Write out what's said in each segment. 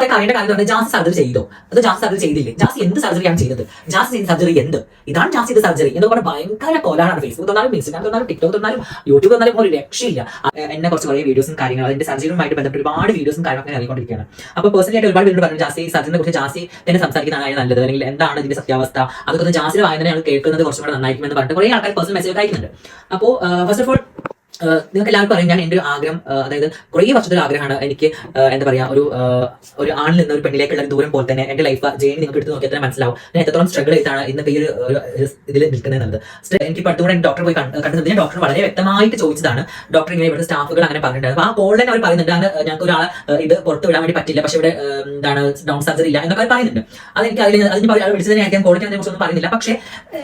ആൾക്കാർക്ക് അറിയേണ്ട കാര്യം പറഞ്ഞാൽ ജാസ് സർജറി ചെയ്തോ. അത് ജാസ് സർജറി ചെയ്തില്ലേ? ജാസ് എന്ത് സർജറിയാണ് ചെയ്തത്? ജാസ് ചെയ്ത സർജറി എന്ത്? ഇതാണ് ജാസ് ചെയ്ത സർജറി. എന്ന് പറഞ്ഞാൽ ഭയങ്കര കോലാണ് ഫേസ്ബുക്ക് തന്നാലും ഇൻസ്റ്റാഗ്രാം തന്നാലും ടിക്ടോക്ക് തന്നാലും യൂട്യൂബ് തന്നാലും ഒരു രക്ഷയില്ല. എന്നെ കുറച്ച് കുറേ വീഡിയോസും കാര്യങ്ങളും അതിന്റെ സർജറിയുമായിട്ട് ബന്ധപ്പെട്ട് ഒരുപാട് വീഡിയോസും കാര്യങ്ങളൊക്കെ അറിയിക്കൊണ്ടിരിക്കുകയാണ് അപ്പോൾ പേഴ്സണലി ആയിട്ട് ഒരുപാട് വീഡിയോ പറഞ്ഞു ജാസ് സർജറിനെ കുറിച്ച് ജാസ് തന്നെ സംസാരിക്കുന്നതാണ് നല്ലത്. അല്ലെങ്കിൽ എന്താണ് ഇതിന്റെ സത്യാവസ്ഥ? അതൊക്കെ ജാസിന് ജാസിയുടെ വായന ഞങ്ങൾ കേൾക്കുന്നത് കുറച്ചും കൂടെ നന്നായിരിക്കുമെന്ന് പറഞ്ഞിട്ട് കുറേ ആൾക്കാർ പേഴ്സണൽ മെസ്സേജ് അയക്കുന്നുണ്ട്. അപ്പോൾ ഫസ്റ്റ് ഓഫ് ഓൾ നിങ്ങൾക്ക് എല്ലാവർക്കും അറിയാം ഞാൻ എന്റെ ഒരു ആഗ്രഹം അതായത് കുറേ വർഷത്തെ ആഗ്രഹമാണ് എനിക്ക് എന്താ പറയാ ഒരു ഒരു ആണിൽ നിന്ന് ഒരു പെണ്ണിലേക്കുള്ള ഒരു ദൂരം പോലെ തന്നെ എന്റെ ലൈഫ് ജേണി നിങ്ങൾക്ക് എടുത്ത് നോക്കിയാൽ തന്നെ മനസ്സിലാവും. ഞാൻ എത്രത്തോളം സ്ട്രഗിൾ ചെയ്താണ് ഇന്ന് ഈ ഒരു ഇതിൽ നിൽക്കുന്നത് എനിക്ക് ഇപ്പോൾ അടുത്തുകൂടെ ഡോക്ടർ പോയി കണ്ട്- കണ്ടത് ഞാൻ ഡോക്ടർ വളരെ വ്യക്തമായിട്ട് ചോദിച്ചതാണ്. ഡോക്ടർ ഇങ്ങനെ ഇവിടെ സ്റ്റാഫുകൾ അങ്ങനെ പറഞ്ഞിട്ടുണ്ട്. അപ്പോൾ ആ കോൾ തന്നെ അവർ പറയുന്നുണ്ട്. അങ്ങനെ ഞങ്ങൾക്ക് ഒരാൾ ഇത് പുറത്ത് വിടാൻ വേണ്ടി പറ്റില്ല. പക്ഷേ ഇവിടെ എന്താണ് ഡൗൺ സർജറി ഇല്ല എന്നൊക്കെ അവർ പറയുന്നുണ്ട്. അതെനിക്ക് അതിൽ അതിന് അയാൾ വിളിച്ചതിനെ ഞാൻ അതിനെ കുറിച്ചൊന്നും പറയുന്നില്ല. പക്ഷേ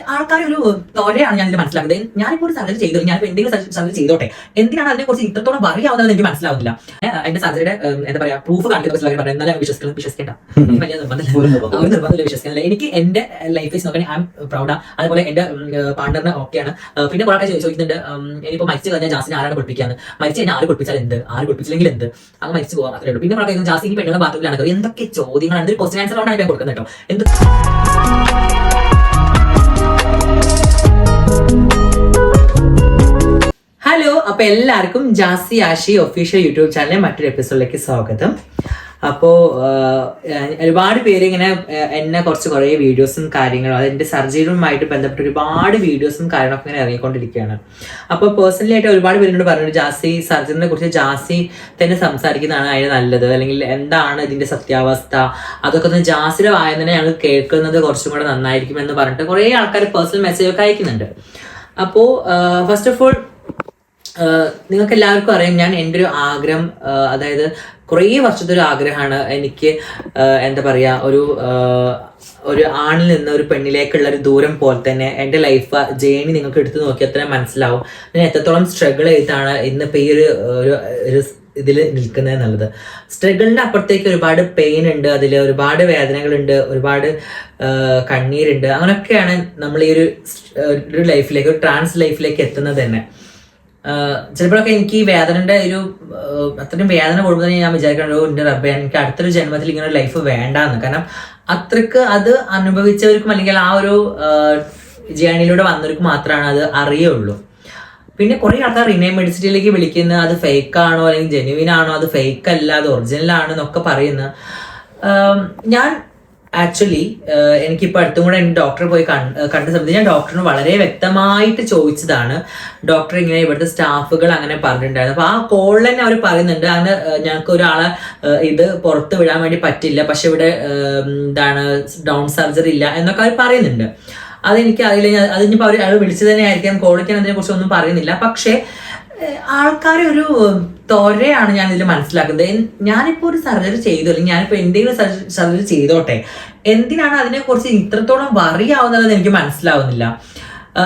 ആൾക്കാർ ഒരു തോരെയാണ് ഞാൻ ഇതിൽ മനസ്സിലാക്കുന്നത്. ഞാനിപ്പോൾ ഒരു സർജറി ചെയ്തു. ഞാനിപ്പോൾ എന്തെങ്കിലും സർജറി ചെയ്തോട്ടെ. എന്തിനാണ് അതിനെ അതിനെക്കുറിച്ച് ഇത്രത്തോളം അറിയാവുന്നത് എനിക്ക് മനസ്സിലാവുന്നില്ല. എന്റെ സർജറിയുടെ എന്താ പറയാ പ്രൂഫ് കാണിക്കുന്ന എന്നാലും വിശ്വസിക്കണം വിശ്വസിക്കേണ്ട. വലിയ നിർബന്ധമില്ല. വിശ്വസിക്കുന്നില്ല എനിക്ക് എന്റെ ലൈഫ് വെച്ച് നോക്കാൻ ഐ എം പ്രൗഡാ അതുപോലെ എന്റെ പാർട്ണറിന് ഓക്കെയാണ് പിന്നെ കുറെ ആൾക്കാർ ചോദിക്കുന്നുണ്ട് ഇനിയിപ്പോ മരിച്ചു കഴിഞ്ഞാൽ ജാസിനെ ആരാണ് കുളിപ്പിക്കാന്ന് മരിച്ചു കഴിഞ്ഞാൽ ആര് പഠിപ്പിച്ചാൽ എന്ത്? ആര് പഠിപ്പിച്ചില്ലെങ്കിൽ എന്ത്? അങ്ങ് മരിച്ചു പോകാൻ അത്രേ ഉള്ളൂ. പിന്നെ കുറെ ജാസി ഈ പെണ്ണുങ്ങളെ ബാത്റൂമിലാണ് എന്തൊക്കെ ചോദ്യങ്ങളാണ്? ക്വസ്റ്റൻ ആൻസർ കൊണ്ടാണ് ഞാൻ കൊടുക്കുന്നത് കേട്ടോ. എന്ത് ഹലോ അപ്പൊ എല്ലാവർക്കും ജാസി ആഷി ഒഫീഷ്യൽ യൂട്യൂബ് ചാനലിലെ മറ്റൊരു എപ്പിസോഡിലേക്ക് സ്വാഗതം. അപ്പോൾ ഒരുപാട് പേര് ഇങ്ങനെ എന്നെ കുറച്ച് കുറേ വീഡിയോസും കാര്യങ്ങളും അതിന്റെ സർജറിയുമായിട്ട് ബന്ധപ്പെട്ട് ഒരുപാട് വീഡിയോസും കാര്യങ്ങളൊക്കെ ഇങ്ങനെ ഇറങ്ങിക്കൊണ്ടിരിക്കുകയാണ്. അപ്പോൾ പേഴ്സണലി ആയിട്ട് ഒരുപാട് പേരോട് പറഞ്ഞു ജാസി സർജറിനെ കുറിച്ച് ജാസി തന്നെ സംസാരിക്കുന്നതാണ് അതിന് നല്ലത്. അല്ലെങ്കിൽ എന്താണ് ഇതിന്റെ സത്യാവസ്ഥ? അതൊക്കെ ഒന്ന് ജാസിയുടെ വായ തന്നെ ഞങ്ങൾ കേൾക്കുന്നത് കുറച്ചും കൂടെ നന്നായിരിക്കും എന്ന് പറഞ്ഞിട്ട് കുറേ ആൾക്കാർ പേഴ്സണൽ മെസ്സേജ് ഒക്കെ അയക്കുന്നുണ്ട്. അപ്പോൾ ഫസ്റ്റ് ഓഫ് ഓൾ നിങ്ങൾക്ക് എല്ലാവർക്കും അറിയാം ഞാൻ എന്റെ ഒരു ആഗ്രഹം അതായത് കുറേ വർഷത്തെ ഒരു ആഗ്രഹമാണ് എനിക്ക് എന്താ പറയുക ഒരു ഒരു ആണിൽ നിന്ന് ഒരു പെണ്ണിലേക്കുള്ള ഒരു ദൂരം പോലെ തന്നെ എന്റെ ലൈഫ് ജേണി നിങ്ങൾക്ക് എടുത്തു നോക്കിയാൽ തന്നെ മനസ്സിലാവും. ഞാൻ എത്രത്തോളം സ്ട്രഗിൾ ചെയ്താണ് ഇന്നിപ്പോൾ ഈ ഒരു ഒരു ഇതിൽ നിൽക്കുന്നത് എന്നുള്ളത്. സ്ട്രഗിളിന്റെ അപ്പുറത്തേക്ക് ഒരുപാട് പെയിൻ ഉണ്ട് അതിൽ ഒരുപാട് വേദനകളുണ്ട് ഒരുപാട് കണ്ണീരുണ്ട് അങ്ങനെയൊക്കെയാണ് നമ്മൾ ഈ ഒരു ലൈഫിലേക്ക് ഒരു ട്രാൻസ് ലൈഫിലേക്ക് എത്തുന്നത് തന്നെ. ചിലപ്പോഴൊക്കെ എനിക്ക് ഈ വേദനയുടെ ഒരു അത്രയും വേദന കൊടുക്കുന്നത് ഞാൻ വിചാരിക്കണം എന്റെ റബ്ബേ എനിക്ക് അടുത്തൊരു ജന്മത്തിൽ ഇങ്ങനെ ലൈഫ് വേണ്ടാന്ന്. കാരണം അത്രയ്ക്ക് അത് അനുഭവിച്ചവർക്കും അല്ലെങ്കിൽ ആ ഒരു ജേണിയിലൂടെ വന്നവർക്ക് മാത്രമാണ് അത് അറിയുള്ളൂ. പിന്നെ കുറേ ആൾക്കാർ റിനേ മെഡിസിറ്റിയിലേക്ക് വിളിക്കുന്ന അത് ഫേക്ക് ആണോ അല്ലെങ്കിൽ ജെനുവിൻ ആണോ അത് ഫേക്ക് അല്ല അത് ഒറിജിനൽ ആണോ എന്നൊക്കെ പറയുന്ന. ഞാൻ ആക്ച്വലി എനിക്കിപ്പോൾ അടുത്തും കൂടെ എന്റെ ഡോക്ടറെ പോയി കണ്ട സമയത്ത് ഞാൻ ഡോക്ടറിന് വളരെ വ്യക്തമായിട്ട് ചോദിച്ചതാണ്. ഡോക്ടർ ഇങ്ങനെ ഇവിടുത്തെ സ്റ്റാഫുകൾ അങ്ങനെ പറഞ്ഞിട്ടുണ്ടായിരുന്നു. അപ്പൊ ആ കോളിൽ തന്നെ അവർ പറയുന്നുണ്ട് അങ്ങനെ ഞങ്ങൾക്ക് ഒരാളെ ഇത് പുറത്ത് വിടാൻ വേണ്ടി പറ്റില്ല. പക്ഷെ ഇവിടെ എന്താണ് ഡൗൺ സർജറി ഇല്ല എന്നൊക്കെ അവർ പറയുന്നുണ്ട്. അതെനിക്ക് അറിയില്ല. അതിനിപ്പോൾ അവർ അയാൾ വിളിച്ചു തന്നെ ആയിരിക്കാം കോളിക്കാൻ അതിനെ കുറിച്ച് ഒന്നും പറയുന്നില്ല. പക്ഷേ ആൾക്കാരെ ഒരു തൊരയാണ് ഞാൻ ഇതിൽ മനസ്സിലാക്കുന്നത്. ഞാനിപ്പോൾ ഞാനിപ്പോ ഒരു സർജറി ചെയ്തു അല്ലെങ്കിൽ ഞാനിപ്പോൾ എന്തെങ്കിലും സർജറി ചെയ്തോട്ടെ എന്തിനാണ് അതിനെക്കുറിച്ച് ഇത്രത്തോളം വറി ആവുന്നത് എനിക്ക് മനസ്സിലാവുന്നില്ല.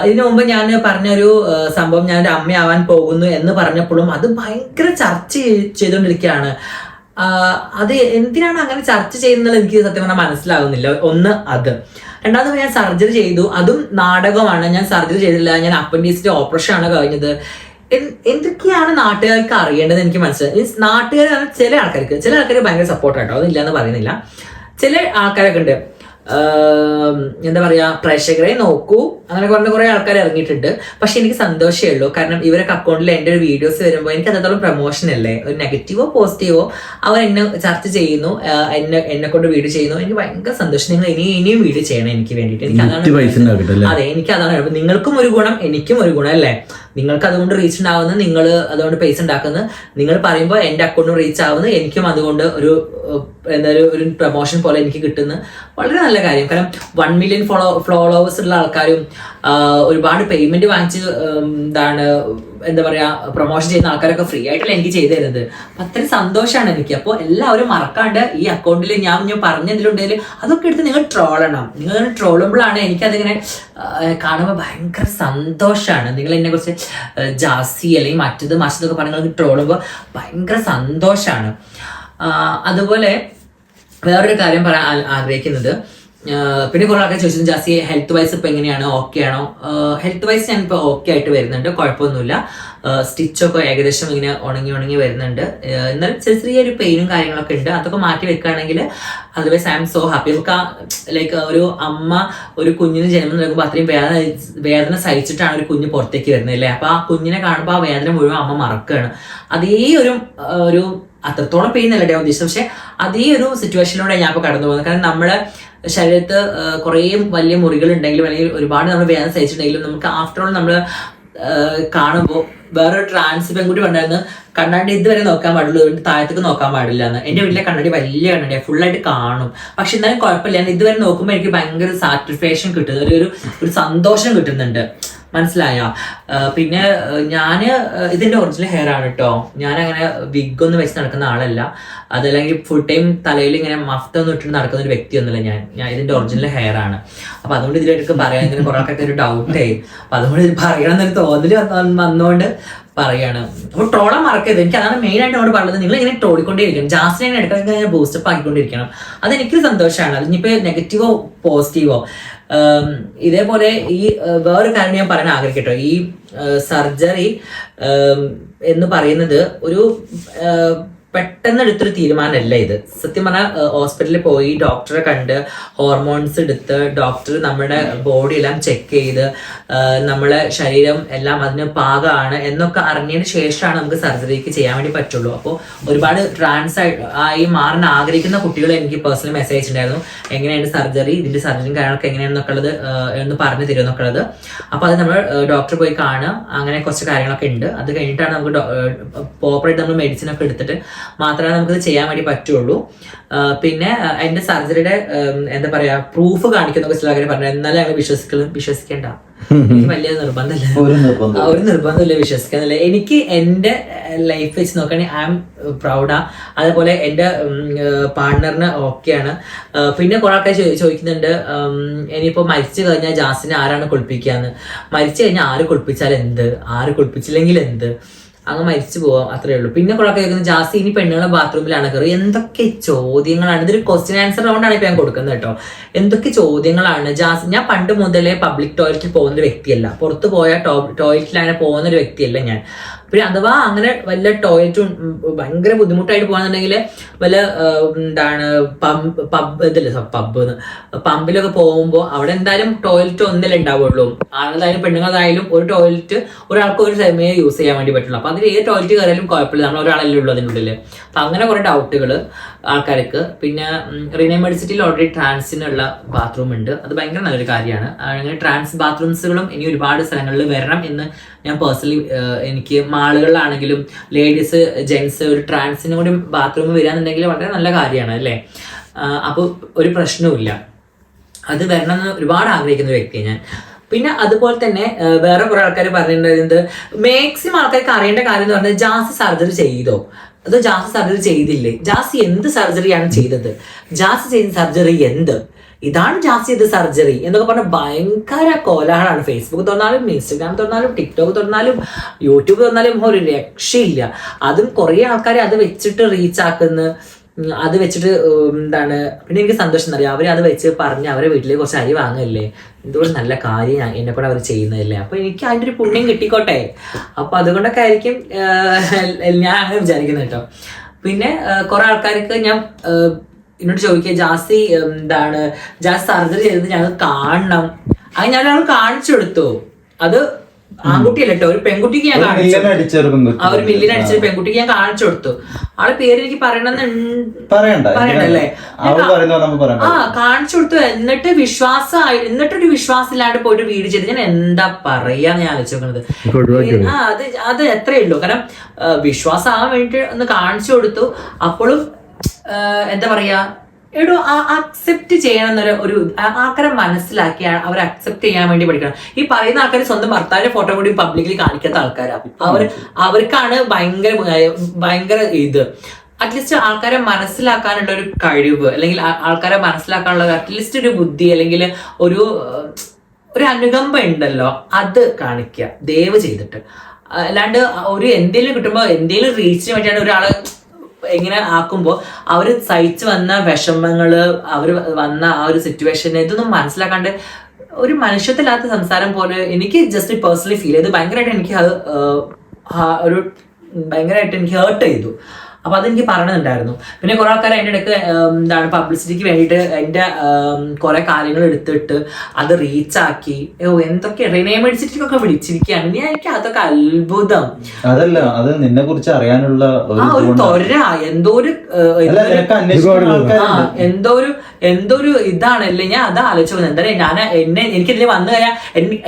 ഇതിനു മുമ്പ് ഞാൻ പറഞ്ഞൊരു സംഭവം ഞാൻ ഒരു അമ്മയാവാൻ പോകുന്നു എന്ന് പറഞ്ഞപ്പോഴും അത് ഭയങ്കര ചർച്ച ചെയ്- ചെയ്തുകൊണ്ടിരിക്കുകയാണ്. അത് എന്തിനാണ് അങ്ങനെ ചർച്ച ചെയ്യുന്നത് എനിക്ക് സത്യം പറഞ്ഞാൽ മനസ്സിലാവുന്നില്ല. ഒന്ന് അത്. രണ്ടാമത് ഞാൻ സർജറി ചെയ്തു. അതും നാടകമാണ്. ഞാൻ സർജറി ചെയ്തില്ല ഞാൻ അപ്പൻഡിക്സിന്റെ ഓപ്പറേഷൻ ആണ് കഴിഞ്ഞത്. എന്തൊക്കെയാണ് നാട്ടുകാർക്ക് അറിയേണ്ടത് എനിക്ക് മനസ്സിലായി. മീൻസ് നാട്ടുകാർ ചില ആൾക്കാർക്ക് ചില ആൾക്കാർ ഭയങ്കര സപ്പോർട്ട് ആട്ടോ അതില്ല എന്ന് പറയുന്നില്ല. ചില ആൾക്കാരൊക്കെ ഉണ്ട്. എന്താ പറയാ പ്രേക്ഷകരെ നോക്കൂ അങ്ങനെ കുറേ കുറെ ആൾക്കാർ ഇറങ്ങിയിട്ടുണ്ട്. പക്ഷെ എനിക്ക് സന്തോഷമേ ഉള്ളൂ. കാരണം ഇവരൊക്കെ അക്കൗണ്ടിൽ എന്റെ ഒരു വീഡിയോസ് വരുമ്പോൾ എനിക്ക് അത്രത്തോളം പ്രൊമോഷൻ അല്ലേ? ഒരു നെഗറ്റീവോ പോസിറ്റീവോ അവർ എന്നെ ചർച്ച ചെയ്യുന്നു. എന്നെ എന്നെ കൊണ്ട് വീഡിയോ ചെയ്യുന്നു. എനിക്ക് ഭയങ്കര സന്തോഷം. നിങ്ങൾ ഇനിയും ഇനിയും വീഡിയോ ചെയ്യണം എനിക്ക് വേണ്ടിയിട്ട്. എനിക്ക് അതാണ് അതെ എനിക്ക് അതാണ്. നിങ്ങൾക്കും ഒരു ഗുണം എനിക്കും ഒരു ഗുണം അല്ലേ? നിങ്ങൾക്ക് അതുകൊണ്ട് റീച്ച് ഉണ്ടാവുന്നത് നിങ്ങൾ അതുകൊണ്ട് പൈസ ഉണ്ടാക്കുന്നത് നിങ്ങൾ പറയുമ്പോൾ എന്റെ അക്കൗണ്ടും റീച്ച് ആവുന്നത് എനിക്കും അതുകൊണ്ട് ഒരു എന്തായാലും എന്താ ഒരു- പ്രൊമോഷൻ പോലെ എനിക്ക് കിട്ടുന്നത് വളരെ നല്ല കാര്യം. കാരണം വൺ മില്യൺ ഫോളോ ഫോളോവേഴ്സ് ഉള്ള ആൾക്കാരും ഒരുപാട് പേയ്മെന്റ് വാങ്ങിച്ച് എന്താണ് എന്താ പറയാ പ്രൊമോഷൻ ചെയ്യുന്ന ആൾക്കാരൊക്കെ ഫ്രീ ആയിട്ടല്ല എനിക്ക് ചെയ്തു തരുന്നത്. അപ്പൊ അത്രയും സന്തോഷമാണ് എനിക്ക്. അപ്പോൾ എല്ലാവരും മറക്കാണ്ട് ഈ അക്കൗണ്ടിൽ ഞാൻ ഞാൻ പറഞ്ഞതിലുണ്ടെങ്കിൽ അതൊക്കെ എടുത്ത് നിങ്ങൾ ട്രോളണം നിങ്ങൾ ട്രോളുമ്പോഴാണ് എനിക്ക് അതിങ്ങനെ കാണുമ്പോൾ ഭയങ്കര സന്തോഷമാണ് നിങ്ങൾ എന്നെ കുറിച്ച് ജാസി അല്ലെങ്കിൽ മറ്റത് മറ്റതൊക്കെ പറഞ്ഞ് ട്രോളുമ്പോൾ ഭയങ്കര സന്തോഷമാണ് അതുപോലെ വേറൊരു കാര്യം പറയാൻ ആഗ്രഹിക്കുന്നത്. പിന്നെ കുറെ ആൾക്കാർ ചോദിച്ചു ജാസി ഹെൽത്ത് വൈസ് ഇപ്പൊ എങ്ങനെയാണ്? ഓക്കെ ആണോ? ഹെൽത്ത് വൈസ് ഞാൻ ഇപ്പൊ ഓക്കെ ആയിട്ട് വരുന്നുണ്ട് കുഴപ്പമൊന്നുമില്ല. സ്റ്റിച്ചൊക്കെ ഏകദേശം ഇങ്ങനെ ഉണങ്ങി ഉണങ്ങി വരുന്നുണ്ട്. എന്നാലും ചെറിയ ചെറിയൊരു പെയിനും കാര്യങ്ങളൊക്കെ ഉണ്ട്. അതൊക്കെ മാറ്റി വെക്കുകയാണെങ്കിൽ otherwise I M so happy നമുക്ക് ലൈക്ക് ഒരു അമ്മ ഒരു കുഞ്ഞിന് ജന്മം നൽകുമ്പോൾ അത്രയും വേദന വേദന സഹിച്ചിട്ടാണ് ഒരു കുഞ്ഞ് പുറത്തേക്ക് വരുന്നത് അല്ലേ? അപ്പൊ ആ കുഞ്ഞിനെ കാണുമ്പോൾ ആ വേദന മുഴുവൻ അമ്മ മറക്കുകയാണ്. അതേ ഒരു ഒരു അത്രത്തോളം പെയിൻ അല്ല ഞാൻ ഉദ്ദേശിച്ചത് പക്ഷെ അതേ ഒരു സിറ്റുവേഷനിലൂടെ ഞാൻ ഇപ്പോൾ കടന്നു പോകുന്നത് കാരണം നമ്മുടെ ശരീരത്ത് കുറേ വലിയ മുറികൾ ഉണ്ടെങ്കിലും അല്ലെങ്കിൽ ഒരുപാട് നമ്മൾ വേദന സഹിച്ചിട്ടുണ്ടെങ്കിലും നമുക്ക് ആഫ്റ്റർ ഓൾ നമ്മൾ കാണുമ്പോൾ വേറൊരു ട്രാൻസ് പെൺകുട്ടി ഉണ്ടായിരുന്നു കണ്ണാടി ഇതുവരെ നോക്കാൻ പാടുള്ളൂ അതുകൊണ്ട് താഴത്തേക്ക് നോക്കാൻ പാടില്ല എന്ന് എന്റെ വീട്ടിലെ കണ്ണാടി വലിയ കണ്ണാടിയാണ് ഫുള്ളായിട്ട് കാണും. പക്ഷെ എന്നാലും കുഴപ്പമില്ല. ഇതുവരെ നോക്കുമ്പോൾ എനിക്ക് ഭയങ്കര സാറ്റിസ്ഫാക്ഷൻ കിട്ടുന്നു. ഒരു- ഒരു സന്തോഷം കിട്ടുന്നുണ്ട്. മനസ്സിലായോ? പിന്നെ ഞാൻ ഇതിന്റെ ഒറിജിനൽ ഹെയർ ആണ് കേട്ടോ ഞാൻ അങ്ങനെ വിഗ് ഒന്നും വെച്ച് നടക്കുന്ന ആളല്ല. അതല്ലെങ്കിൽ ഫുൾ ടൈം തലയിൽ ഇങ്ങനെ മഫ്ത ഒന്നും ഇട്ടിട്ട് നടക്കുന്ന ഒരു വ്യക്തിയൊന്നുമല്ല ഞാൻ. ഞാൻ ഇതിന്റെ ഒറിജിനൽ ഹെയർ ആണ്. അപ്പം അതുകൊണ്ട് ഇതിലേക്ക് പറയാൻ ഇതിന് കുറെ ആൾക്കാർക്ക് ഒരു ഡൗട്ടേ അപ്പം അതുകൊണ്ട് ഇത് പറയണം എന്നൊരു തോന്നൽ വന്ന- വന്നോണ്ട് പറയാണ്. അപ്പൊ ട്രോളാൻ മറക്കരുത്. എനിക്ക് അതാണ് മെയിൻ ആയിട്ട് അവിടെ പറഞ്ഞത്. നിങ്ങൾ ഇങ്ങനെ ട്രോളിക്കൊണ്ടേയിരിക്കണം ജാസ്റ്റിനെ ഇങ്ങനെ ഇടയ്ക്കിടയ്ക്ക് ബൂസ്റ്റപ്പ് ആക്കിക്കൊണ്ടിരിക്കണം അത് എനിക്കൊരു സന്തോഷമാണ് അതിനിപ്പോ നെഗറ്റീവോ പോസിറ്റീവോ ഇതേപോലെ ഈ വേറൊരു കാര്യം ഞാൻ പറയാൻ ആഗ്രഹിക്കട്ടോ. ഈ സർജറി എന്ന് പറയുന്നത് ഒരു പെട്ടെന്ന് എടുത്തൊരു തീരുമാനമല്ല ഇത്. സത്യം പറഞ്ഞാൽ ഹോസ്പിറ്റലിൽ പോയി ഡോക്ടറെ കണ്ട് ഹോർമോൺസ് എടുത്ത് ഡോക്ടർ നമ്മുടെ ബോഡി എല്ലാം ചെക്ക് ചെയ്ത് നമ്മളെ ശരീരം എല്ലാം അതിന് പാകമാണ് എന്നൊക്കെ അറിഞ്ഞതിന് ശേഷമാണ് നമുക്ക് സർജറിക്ക് ചെയ്യാൻ വേണ്ടി പറ്റുള്ളൂ. അപ്പോൾ ഒരുപാട് ട്രാൻസ് ആയി മാറാൻ ആഗ്രഹിക്കുന്ന കുട്ടികൾ എനിക്ക് പേഴ്സണലി മെസ്സേജ് ഉണ്ടായിരുന്നു എങ്ങനെയാണ് സർജറി ഇതിന്റെ സർജറിയും കാര്യങ്ങളൊക്കെ എങ്ങനെയാണെന്നൊക്കെ ഉള്ളത് എന്ന് പറഞ്ഞു തരും എന്നൊക്കെ ഉള്ളത്. അപ്പോൾ അത് നമ്മൾ ഡോക്ടർ പോയി കാണുക. അങ്ങനെ കുറച്ച് കാര്യങ്ങളൊക്കെ ഉണ്ട് അത് കഴിഞ്ഞിട്ടാണ് നമുക്ക് പ്രോപ്പറായിട്ട് നമ്മൾ മെഡിസിൻ ഒക്കെ എടുത്തിട്ട് മാത്രമേ നമുക്കിത് ചെയ്യാൻ വേണ്ടി പറ്റുള്ളൂ. പിന്നെ എന്റെ എന്റെ സർജറിയുടെ എന്താ പറയാ പ്രൂഫ് കാണിക്കുന്ന ചില കാര്യം പറഞ്ഞു. എന്നാലും ഞങ്ങൾ വിശ്വസിക്കലും വിശ്വസിക്കേണ്ട. വലിയ നിർബന്ധമില്ല. ഒരു നിർബന്ധമില്ല വിശ്വസിക്കാന്നില്ല എനിക്ക് എന്റെ ലൈഫ് വെച്ച് നോക്കുകയാണെങ്കിൽ ഐ എം പ്രൗഡാ അതേപോലെ എന്റെ പാർട്ട്ണറിന് ഓക്കെയാണ് പിന്നെ കുറെ ആൾക്കാർ ചോദിക്കുന്നുണ്ട് ഇനിയിപ്പോൾ ഇനിയിപ്പോ മരിച്ചു കഴിഞ്ഞാൽ ജാസിനെ ആരാണ് കുളിപ്പിക്കാന്ന് മരിച്ചു കഴിഞ്ഞാൽ ആര് കുളിപ്പിച്ചാൽ എന്ത്? ആര് കുളിപ്പിച്ചില്ലെങ്കിൽ എന്ത്? അങ്ങ് മരിച്ചു പോവാം അത്രേ ഉള്ളൂ. പിന്നെ കുറെ കേൾക്കുന്നത് ജാസ്തി ഇനി പെണ്ണുങ്ങളെ ബാത്റൂമിലാണ് കയറി എന്തൊക്കെ ചോദ്യങ്ങളാണ്? ഇതൊരു ക്വസ്റ്റ്യൻ ആൻസർ റൗണ്ടാണ് ഇപ്പൊ ഞാൻ കൊടുക്കുന്നത് കേട്ടോ. എന്തൊക്കെ ചോദ്യങ്ങളാണ്? ജാസ് ഞാൻ പണ്ട് മുതലേ പബ്ലിക് ടോയ്ലറ്റിൽ പോകുന്ന ഒരു വ്യക്തിയല്ല. പുറത്ത് പോയ ടോയ്ലറ്റിലാണ് പോകുന്ന ഒരു വ്യക്തിയല്ല ഞാൻ. പിന്നെ അഥവാ അങ്ങനെ വല്ല ടോയ്ലറ്റും ഭയങ്കര ബുദ്ധിമുട്ടായിട്ട് പോകാന്നുണ്ടെങ്കിൽ വല്ല എന്താണ് പമ്പ് പബ് ഇതില്ല പബ് പമ്പിലൊക്കെ പോകുമ്പോൾ അവിടെ എന്തായാലും ടോയ്ലറ്റ് ഒന്നല്ലേ ഉണ്ടാവുള്ളൂ. ആണുങ്ങളായാലും പെണ്ണുങ്ങളായാലും ഒരു ടോയ്ലറ്റ് ഒരാൾക്ക് ഒരു സമയം യൂസ് ചെയ്യാൻ വേണ്ടി പറ്റുള്ളൂ. അപ്പൊ അതിൽ ഏത് ടോയ്ലറ്റ് കയറിയാലും കുഴപ്പമില്ല. നമ്മൾ ഒരാളല്ലേ ഉള്ളൂ അതിനുള്ളിൽ അപ്പൊ അങ്ങനെ കുറെ ഡൗട്ടുകൾ ആൾക്കാർക്ക്. പിന്നെ റീനെ മെഡിസിറ്റിയിൽ ഓൾറെഡി ട്രാൻസിനുള്ള ബാത്റൂം ഉണ്ട്. അത് ഭയങ്കര നല്ലൊരു കാര്യമാണ്. അങ്ങനെ ട്രാൻസ് ബാത്റൂംസുകളും ഇനി ഒരുപാട് സ്ഥലങ്ങളിൽ വരണം എന്ന് ഞാൻ പേഴ്സണലി എനിക്ക് മാളുകളിലാണെങ്കിലും ലേഡീസ് ജെൻസ് ഒരു ട്രാൻസിനും കൂടി ബാത്റൂം വരാന്നുണ്ടെങ്കിൽ വളരെ നല്ല കാര്യമാണ് അല്ലേ? അപ്പോൾ ഒരു പ്രശ്നവുമില്ല അത് വരണം എന്ന് ഒരുപാട് ആഗ്രഹിക്കുന്ന വ്യക്തിയാണ് ഞാൻ. പിന്നെ അതുപോലെ തന്നെ വേറെ കുറെ ആൾക്കാർ പറഞ്ഞിട്ടുണ്ടായിരുന്നത് മാക്സിമം ആൾക്കാർക്ക് അറിയേണ്ട കാര്യം എന്ന് പറഞ്ഞാൽ ജാസ് സർജറി ചെയ്തോ? അതോ ജാസ് സർജറി ചെയ്തില്ലേ? ജാസി എന്ത് സർജറിയാണ് ചെയ്തത്? ജാസ് ചെയ്ത സർജറി എന്ത്? ഇതാണ് ജാസ് ചെയ്ത സർജറി എന്നൊക്കെ പറഞ്ഞ ഭയങ്കര കോലാഹലാണ് ഫേസ്ബുക്ക് തുറന്നാലും ഇൻസ്റ്റഗ്രാം തുറന്നാലും ടിക്ടോക്ക് തുറന്നാലും യൂട്യൂബ് തുറന്നാലും ഒരു രക്ഷയില്ല. അതും കുറേ ആൾക്കാർ അത് വെച്ചിട്ട് റീച്ച് ആക്കുന്ന. അത് വെച്ചിട്ട് എന്താണ് പിന്നെ എനിക്ക് സന്തോഷം എന്നറിയാം അവർ അത് വെച്ച് പറഞ്ഞ് അവരെ വീട്ടിൽ കുറച്ച് അരി വാങ്ങല്ലേ? എന്തുകൊണ്ട് നല്ല കാര്യം എന്നെ കൂടെ അവർ ചെയ്യുന്നതല്ലേ? അപ്പൊ എനിക്ക് അതിന്റെ ഒരു പുണ്യം കിട്ടിക്കോട്ടെ. അപ്പൊ അതുകൊണ്ടൊക്കെ ആയിരിക്കും ഞാൻ അങ്ങനെ വിചാരിക്കുന്നത് കേട്ടോ. പിന്നെ കുറെ ആൾക്കാർക്ക് ഞാൻ എന്നോട് ചോദിക്കുക ജാസി എന്താണ് ജാസ് സർജറി ചെയ്തത് ഞങ്ങൾ കാണണം. അത് ഞാൻ കാണിച്ചു കൊടുത്തു. അത് ആൺകുട്ടിയല്ല കേട്ടോ ഒരു പെൺകുട്ടിക്ക് ഞാൻ ഒരു കാണിച്ചു. ആ ഒരു മില്ലിന് അടിച്ചൊരു പെൺകുട്ടിക്ക് ഞാൻ കാണിച്ചു കൊടുത്തു. ആളെ പേര് എനിക്ക് പറയണമെന്ന് പറയണ്ട പറയണ്ടല്ലേ? അവൾ പറയുന്ന നമ്മൾ പറയണ്ട. ആ കാണിച്ചു കൊടുത്തു. എന്നിട്ട് വിശ്വാസമായി എന്നിട്ടൊരു വിശ്വാസം ഇല്ലാണ്ട് പോയിട്ട് വീട് ചെയ്ത്. ഞാൻ എന്താ പറയാന്ന് ഞാൻ ആലോചിച്ചു നോക്കുന്നത് ആ അത് അത് എത്രയേ ഉള്ളൂ. കാരണം വിശ്വാസം ആവാൻ വേണ്ടിട്ട് ഒന്ന് കാണിച്ചു കൊടുത്തു. അപ്പോഴും എന്താ പറയാ എടോ അക്സെപ്റ്റ് ചെയ്യണം എന്നൊരു ഒരു ആൾക്കാരെ മനസ്സിലാക്കി അവർ അക്സെപ്റ്റ് ചെയ്യാൻ വേണ്ടി പഠിക്കണം. ഈ പറയുന്ന ആൾക്കാർ സ്വന്തം ഭർത്താവിന്റെ ഫോട്ടോ കൂടി പബ്ലിക്കിൽ കാണിക്കാത്ത ആൾക്കാരാണ് അവർ അവർക്കാണ് ഭയങ്കര ഭയങ്കര ഇത്. അറ്റ്ലീസ്റ്റ് ആൾക്കാരെ മനസ്സിലാക്കാനുള്ള ഒരു കഴിവ് അല്ലെങ്കിൽ ആൾക്കാരെ മനസ്സിലാക്കാനുള്ള അറ്റ്ലീസ്റ്റ് ഒരു ബുദ്ധി അല്ലെങ്കിൽ ഒരു ഒരു അനുകമ്പ ഉണ്ടല്ലോ അത് കാണിക്കുക. ദയവ് ചെയ്തിട്ട്. അല്ലാണ്ട് ഒരു എന്തെങ്കിലും കിട്ടുമ്പോൾ എന്തെങ്കിലും റീച്ചിന് വേണ്ടിയാണ് ഒരാൾ എങ്ങനെ ആക്കുമ്പോൾ അവർ സഹിച്ചു വന്ന വിഷമങ്ങൾ അവർ വന്ന ആ ഒരു സിറ്റുവേഷൻ ഇതൊന്നും മനസ്സിലാക്കാണ്ട് ഒരു മനുഷ്യത്തില്ലാത്ത സംസാരം പോലെ എനിക്ക് ജസ്റ്റ് പേഴ്സണലി ഫീൽ ചെയ്ത്. ഭയങ്കരമായിട്ട് എനിക്ക് ഒരു ഭയങ്കരമായിട്ട് എനിക്ക് ഹേർട്ട് ചെയ്തു. അപ്പൊ അതെനിക്ക് പറയണമെന്നുണ്ടായിരുന്നു പിന്നെ കുറെ ആൾക്കാർ അതിന്റെ ഇടയ്ക്ക് എന്താണ് പബ്ലിസിറ്റിക്ക് വേണ്ടിയിട്ട് എന്റെ കുറെ കാര്യങ്ങൾ എടുത്തിട്ട് അത് റീച്ചാക്കി ഓ എന്തൊക്കെ റിനേ മേടിച്ചിട്ടൊക്കെ വിളിച്ചിരിക്കുകയാണ് ഞാൻ എനിക്ക് അതൊക്കെ അത്ഭുതം. അതല്ല അത് നിന്നെ കുറിച്ച് അറിയാനുള്ള ഒരു ആ ഒരു ഇതുകൊണ്ടാ. തൊര എന്തോ ഒരു എന്തോ ഒരു- എന്തോ ഒരു ഇതാണല്ലേ? ഞാൻ അത് ആലോചിച്ചു എന്താ ഞാൻ എന്നെ എനിക്കിതിൽ വന്നു കഴിഞ്ഞാൽ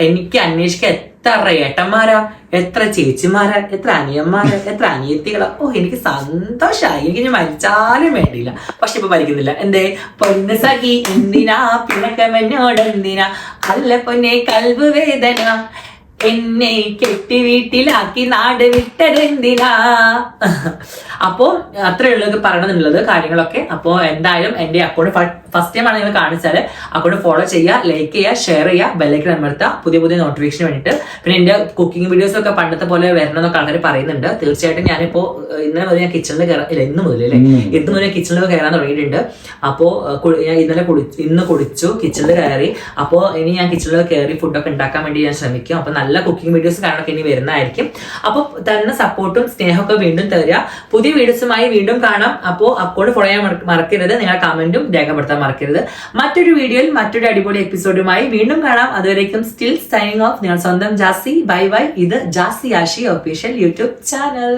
എനിക്ക് അന്വേഷിക്കാൻ എത്ര ഏട്ടന്മാരാ? എത്ര ചേച്ചിമാരാ? എത്ര അനിയന്മാരാ? എത്ര അനിയത്തികളാ? ഓ എനിക്ക് സന്തോഷമായി എനിക്ക് ഞാൻ മരിച്ചാലും വേണ്ടിയില്ല. പക്ഷെ ഇപ്പൊ മരിക്കുന്നില്ല. എന്തേ? പൊന്ന് സഖി എന്തിനാ? പിണക്കമെന്നോട് എന്തിനാ? അല്ല പൊന്നെ കൽവ് വേദന. എന്നെ കെട്ടി വീട്ടിലാക്കി നാട് വിട്ടതെന്തിനാ അപ്പോ അത്രേ ഉള്ളത് പറയണമെന്നുള്ളത് കാര്യങ്ങളൊക്കെ. അപ്പോൾ എന്തായാലും എന്റെ അക്കൗണ്ട് ഫസ്റ്റ് ടൈം ആണ് നിങ്ങൾ കാണിച്ചാൽ അക്കൗണ്ട് ഫോളോ ചെയ്യുക ലൈക്ക് ചെയ്യുക ഷെയർ ചെയ്യുക ബെല്ലൈക്കൻ അമർത്തുക പുതിയ പുതിയ നോട്ടിഫിക്കേഷൻ വേണ്ടിയിട്ട് പിന്നെ എന്റെ കുക്കിംഗ് വീഡിയോസ് ഒക്കെ പണ്ടത്തെ പോലെ വരണം എന്നൊക്കെ ആൾക്കാർ പറയുന്നുണ്ട്. തീർച്ചയായിട്ടും ഞാനിപ്പോൾ ഇന്നലെ മുതൽ ഞാൻ കിച്ചണിൽ ഇല്ല ഇന്ന് മുതൽ അല്ലേ? ഇന്ന്. മുതൽ കിച്ചണിൽ കയറാൻ തുടങ്ങിയിട്ടുണ്ട്. അപ്പോൾ ഞാൻ ഇന്നലെ കുളി ഇന്ന് കുളിച്ചു കിച്ചണിൽ കയറി. അപ്പോൾ ഇനി ഞാൻ കിച്ചണിൽ കയറി ഫുഡൊക്കെ ഉണ്ടാക്കാൻ വേണ്ടി ഞാൻ ശ്രമിക്കും. അപ്പോൾ നല്ല കുക്കിംഗ് വീഡിയോസ് കാണാനൊക്കെ ഇനി വരുന്നതായിരിക്കും. അപ്പോൾ തന്നെ സപ്പോർട്ടും സ്നേഹമൊക്കെ വീണ്ടും തരിക. പുതിയ വീഡിയോസുമായി വീണ്ടും കാണാം. അപ്പോൾ അക്കൗണ്ട് ഫോളോ ചെയ്യാൻ മറക്കരുത്. നിങ്ങൾ കമന്റും രേഖപ്പെടുത്താൻ മറക്കരുത്. മറ്റൊരു വീഡിയോയിൽ മറ്റൊരു അടിപൊളി എപ്പിസോഡുമായി വീണ്ടും കാണാം. അതുവരേക്കും സ്റ്റിൽ സൈനിങ് ഓഫ് നിങ്ങൾ സ്വന്തം ജാസി. Bye bye. ഇത് Jasi Ashi official YouTube channel